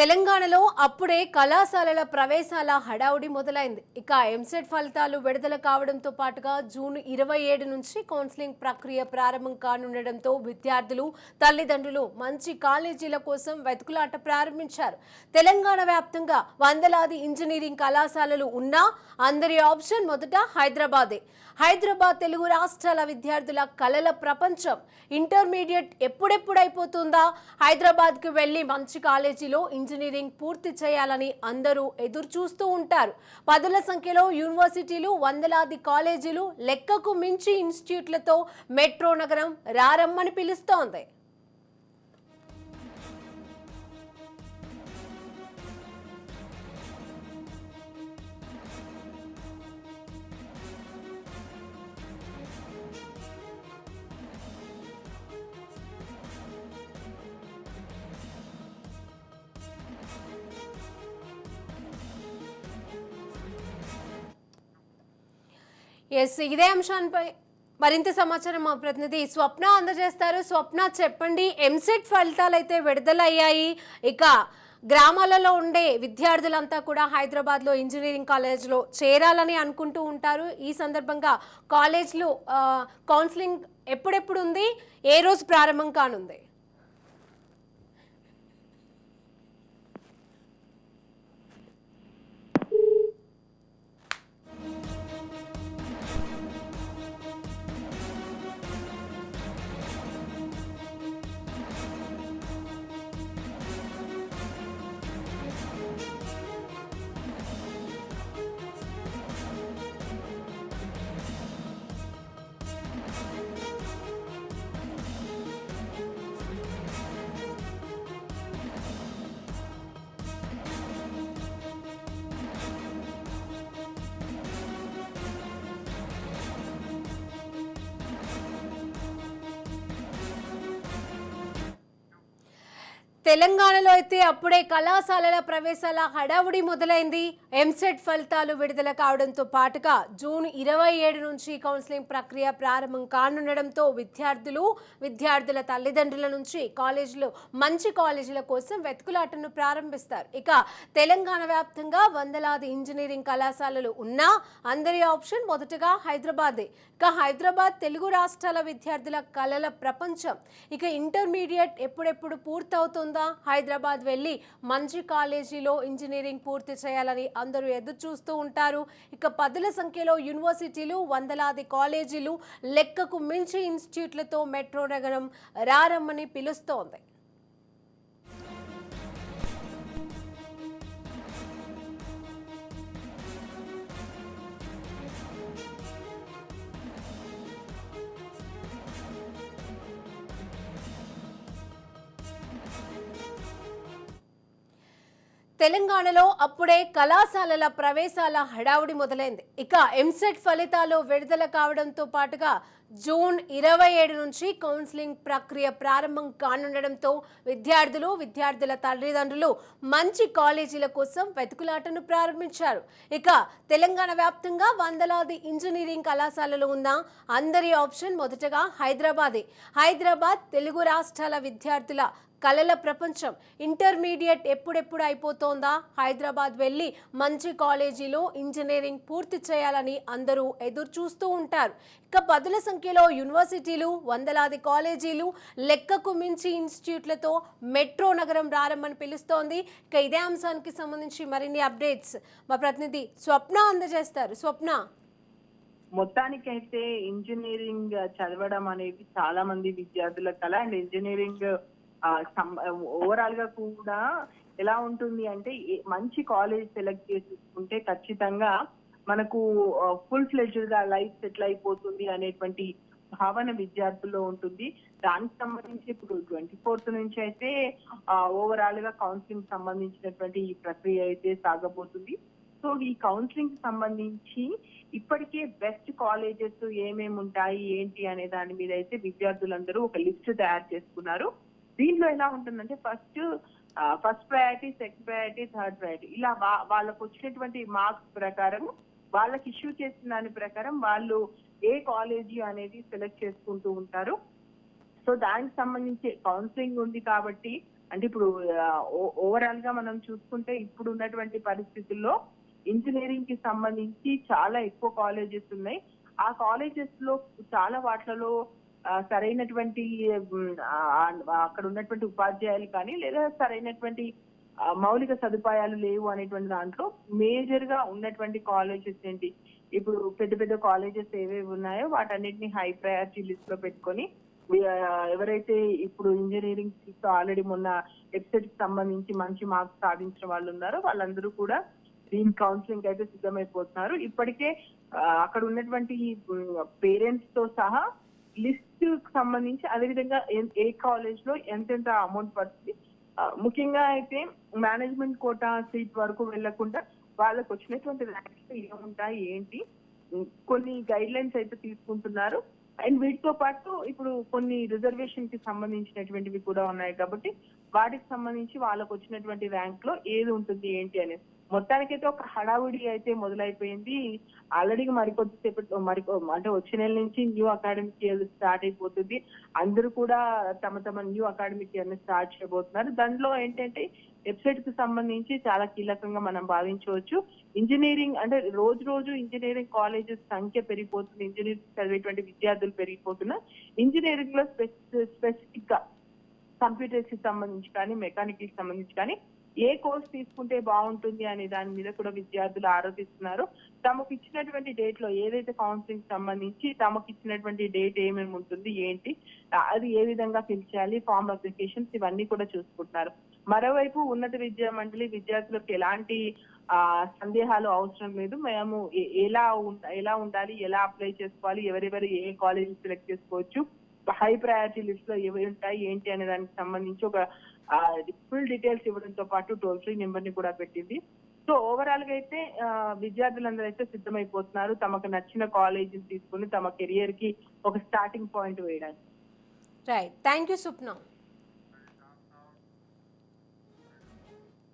తెలంగాణలో అప్పుడే కళాశాలల ప్రవేశాల హడావుడి మొదలైంది. ఇక ఎంసెట్ ఫలితాలు విడుదల కావడంతో పాటుగా జూన్ ఇరవై ఏడు నుంచి కౌన్సిలింగ్ ప్రక్రియ ప్రారంభం కానుండడంతో విద్యార్థులు తల్లిదండ్రులు మంచి కాలేజీల కోసం వెతుకులాట ప్రారంభించారు. తెలంగాణ వ్యాప్తంగా వందలాది ఇంజనీరింగ్ కళాశాలలు ఉన్నా అందరి ఆప్షన్ మొదట హైదరాబాదే. హైదరాబాద్ తెలుగు రాష్ట్రాల విద్యార్థుల కళల ప్రపంచం ఇంటర్మీడియట్ ఎప్పుడెప్పుడు హైదరాబాద్కు హైదరాబాద్కి వెళ్ళి మంచి కాలేజీలో ఇంజనీరింగ్ ఇంజనీరింగ్ పూర్తి చేయాలని అందరూ ఎదురుచూస్తూ ఉంటారు. పదుల సంఖ్యలో యూనివర్సిటీలు వందలాది కాలేజీలు లెక్కకు మించి ఇన్స్టిట్యూట్లతో మెట్రో నగరం రారమ్మని పిలుస్తోంది. ఎస్ ఇదే అంశాన్పై మరింత సమాచారం మా ప్రతినిధి స్వప్న అందజేస్తారు. స్వప్న చెప్పండి ఎంసెట్ ఫలితాలు అయితే విడుదలయ్యాయి. ఇక గ్రామాలలో ఉండే విద్యార్థులంతా కూడా హైదరాబాద్లో ఇంజనీరింగ్ కాలేజ్లో చేరాలని అనుకుంటూ ఉంటారు. ఈ సందర్భంగా కాలేజ్లో కౌన్సిలింగ్ ఎప్పుడెప్పుడు ఉంది? ఏ రోజు ప్రారంభం కానుంది? తెలంగాణలో అయితే అప్పుడే కళాశాలల ప్రవేశాల హడావుడి మొదలైంది. ఎంసెట్ ఫలితాలు విడుదల కావడంతో పాటుగా జూన్ ఇరవై ఏడు నుంచి కౌన్సిలింగ్ ప్రక్రియ ప్రారంభం కానుండడంతో విద్యార్థులు విద్యార్థుల తల్లిదండ్రుల నుంచి కాలేజీలు మంచి కాలేజీల కోసం వెతుకులాటను ప్రారంభిస్తారు. ఇక తెలంగాణ వ్యాప్తంగా వందలాది ఇంజనీరింగ్ కళాశాలలు ఉన్నా అందరి ఆప్షన్ మొదటగా హైదరాబాదే. ఇక హైదరాబాద్ తెలుగు రాష్ట్రాల విద్యార్థుల కళల ప్రపంచం. ఇక ఇంటర్మీడియట్ ఎప్పుడెప్పుడు పూర్తవుతుంది? హైదరాబాద్ వెళ్ళి మంచి కాలేజీలో ఇంజనీరింగ్ పూర్తి చేయాలని అందరూ ఎదురు చూస్తూ ఉంటారు. ఇక పదుల సంఖ్యలో యూనివర్సిటీలు వందలాది కాలేజీలు లెక్కకు మించి ఇన్స్టిట్యూట్లతో మెట్రో నగరం రారమ్మని పిలుస్తోంది. తెలంగాణలో అప్పుడే కళాశాలల ప్రవేశాల హడావుడి మొదలైంది. ఇక ఎంసెట్ ఫలితాలు విడుదల కావడంతో పాటుగా జూన్ ఇరవై ఏడు నుంచి కౌన్సిలింగ్ ప్రక్రియ ప్రారంభం కానుండడంతో విద్యార్థులు విద్యార్థుల తల్లిదండ్రులు మంచి కాలేజీల కోసం వెతుకులాటను ప్రారంభించారు. ఇక తెలంగాణ వ్యాప్తంగా వందలాది ఇంజనీరింగ్ కళాశాలలు ఉన్న అందరి ఆప్షన్ మొదటగా హైదరాబాదే. హైదరాబాద్ తెలుగు రాష్ట్రాల విద్యార్థుల కళల ప్రపంచం. ఇంటర్మీడియట్ ఎప్పుడెప్పుడు అయిపోతోందా? హైదరాబాద్ వెళ్ళి మంచి కాలేజీలో ఇంజనీరింగ్ పూర్తి చేయాలని అందరూ ఎదురు చూస్తూ ఉంటారు. ఇక పదుల సంఖ్య సంఖ్యలో యూనివర్సిటీలు వందలాది కాలేజీలు లెక్కకు మించి ఇన్స్టిట్యూట్లతో మెట్రో నగరం రారమ్మని పిలుస్తోంది. ఇక ఇదే అంశానికి సంబంధించి మరిన్ని అప్డేట్స్ మా ప్రతినిధి స్వప్న అందజేస్తారు. స్వప్న. మొత్తానికైతే ఇంజనీరింగ్ చదవడం అనేది చాలా మంది విద్యార్థుల కళ అండ్ ఇంజనీరింగ్ ఓవరాల్గా కూడా ఎలా ఉంటుంది అంటే మంచి కాలేజ్ సెలెక్ట్ చేసుకుంటే ఖచ్చితంగా మనకు ఫుల్ ఫ్లెజ్డ్గా లైఫ్ సెటిల్ అయిపోతుంది అనేటువంటి భావన విద్యార్థుల్లో ఉంటుంది. దానికి సంబంధించి ఇప్పుడు ట్వంటీ ఫోర్త్ నుంచి అయితే ఓవరాల్గా కౌన్సిలింగ్ సంబంధించినటువంటి ఈ ప్రక్రియ అయితే సాగబోతుంది. సో ఈ కౌన్సిలింగ్ సంబంధించి ఇప్పటికే బెస్ట్ కాలేజెస్ ఏమేమి ఉంటాయి ఏంటి అనే దాని మీద అయితే విద్యార్థులందరూ ఒక లిస్ట్ తయారు చేసుకున్నారు. దీనిలో ఎలా ఉంటుందంటే first first priority second priority third priority ఇలా వా- వాళ్ళకు వచ్చినటువంటి మార్క్స్ ప్రకారం వాళ్ళకి ఇష్యూ చేసిన దాని ప్రకారం వాళ్ళు ఏ కాలేజీ అనేది సెలెక్ట్ చేసుకుంటూ ఉంటారు. సో దానికి సంబంధించి కౌన్సిలింగ్ ఉంది కాబట్టి అంటే ఇప్పుడు ఓవరాల్గా మనం చూసుకుంటే ఇప్పుడు ఉన్నటువంటి పరిస్థితుల్లో ఇంజనీరింగ్కి సంబంధించి చాలా ఎక్కువ కాలేజెస్ ఉన్నాయి. ఆ కాలేజెస్లో చాలా వాటిలలో సరైనటువంటి అక్కడ ఉన్నటువంటి ఉపాధ్యాయులు కానీ లేదా సరైనటువంటి మౌలిక సదుపాయాలు లేవు అనేటువంటి దాంట్లో మేజర్గా ఉన్నటువంటి కాలేజెస్ ఏంటి? ఇప్పుడు పెద్ద పెద్ద కాలేజెస్ ఏవేవి ఉన్నాయో వాటన్నిటిని హై ప్రయారిటీ లిస్ట్లో పెట్టుకొని ఎవరైతే ఇప్పుడు ఇంజనీరింగ్ ఆల్రెడీ మొన్న వెబ్సైట్కి సంబంధించి మంచి మార్క్స్ సాధించిన వాళ్ళు ఉన్నారో వాళ్ళందరూ కూడా దీని కౌన్సిలింగ్ అయితే సిద్ధమైపోతున్నారు. ఇప్పటికే అక్కడ ఉన్నటువంటి పేరెంట్స్తో సహా లిస్ట్ సంబంధించి అదేవిధంగా ఏ- ఏ కాలేజ్లో ఎంతెంత అమౌంట్ పడుతుంది ముఖ్యంగా అయితే మేనేజ్మెంట్ కోటా సీట్ వరకు వెళ్ళకుండా వాళ్ళకు వచ్చినటువంటి ర్యాంక్స్ ఏముంటాయి ఏంటి? కొన్ని గైడ్ లైన్స్ అయితే తీసుకుంటున్నారు. అండ్ వీటితో పాటు ఇప్పుడు కొన్ని రిజర్వేషన్కి సంబంధించినటువంటివి కూడా ఉన్నాయి కాబట్టి వాటికి సంబంధించి వాళ్ళకు వచ్చినటువంటి ర్యాంక్లో ఏది ఉంటుంది ఏంటి అనేది మొత్తానికైతే ఒక హడావుడి అయితే మొదలైపోయింది. ఆల్రెడీ మరికొద్దిసేపు మరి అంటే వచ్చే నెల నుంచి న్యూ అకాడమిక్ ఇయర్ స్టార్ట్ అయిపోతుంది. అందరూ కూడా తమ తమ న్యూ అకాడమిక్ ఇయర్ని స్టార్ట్ చేయబోతున్నారు. దాంట్లో ఏంటంటే వెబ్సైట్కి సంబంధించి చాలా కీలకంగా మనం భావించవచ్చు. ఇంజనీరింగ్ అంటే రోజు రోజు ఇంజనీరింగ్ కాలేజెస్ సంఖ్య పెరిగిపోతుంది. ఇంజనీరింగ్ చదివేటువంటి విద్యార్థులు పెరిగిపోతున్నారు. ఇంజనీరింగ్లో స్పెసిఫిక్గా కంప్యూటర్స్కి సంబంధించి కానీ మెకానిక్కి సంబంధించి కానీ ఏ కోర్స్ తీసుకుంటే బాగుంటుంది అనే దాని మీద కూడా విద్యార్థులు ఆరోపిస్తున్నారు. తమకు ఇచ్చినటువంటి డేట్లో ఏదైతే కౌన్సిలింగ్ సంబంధించి తమకు ఇచ్చినటువంటి డేట్ ఏమేమి ఉంటుంది ఏంటి అది ఏ విధంగా ఫిల్ చేయాలి ఫామ్ అప్లికేషన్స్ ఇవన్నీ కూడా చూసుకుంటున్నారు. మరోవైపు ఉన్నత విద్యా మండలి విద్యార్థులకు ఎలాంటి ఆ సందేహాలు అవసరం లేదు. మేము ఎలా ఎలా ఉండాలి ఎలా అప్లై చేసుకోవాలి ఎవరెవరు ఏ కాలేజ్ సెలెక్ట్ చేసుకోవచ్చు హై ప్రయారిటీ లిస్ట్లో ఏవి ఉంటాయి ఏంటి అనే దానికి సంబంధించి ఒక ఫుల్ డీటెయిల్స్ ఇవ్వడంతో పాటు టోల్ ఫ్రీ నెంబర్ని కూడా పెట్టింది. సో ఓవరాల్గా అయితే విద్యార్థులందరూ అయితే సిద్ధమైపోతున్నారు. తమకు నచ్చిన కాలేజ్ తీసుకుని తమ కెరియర్కి ఒక స్టార్టింగ్ పాయింట్ వేయడానికి. Right thank you Supna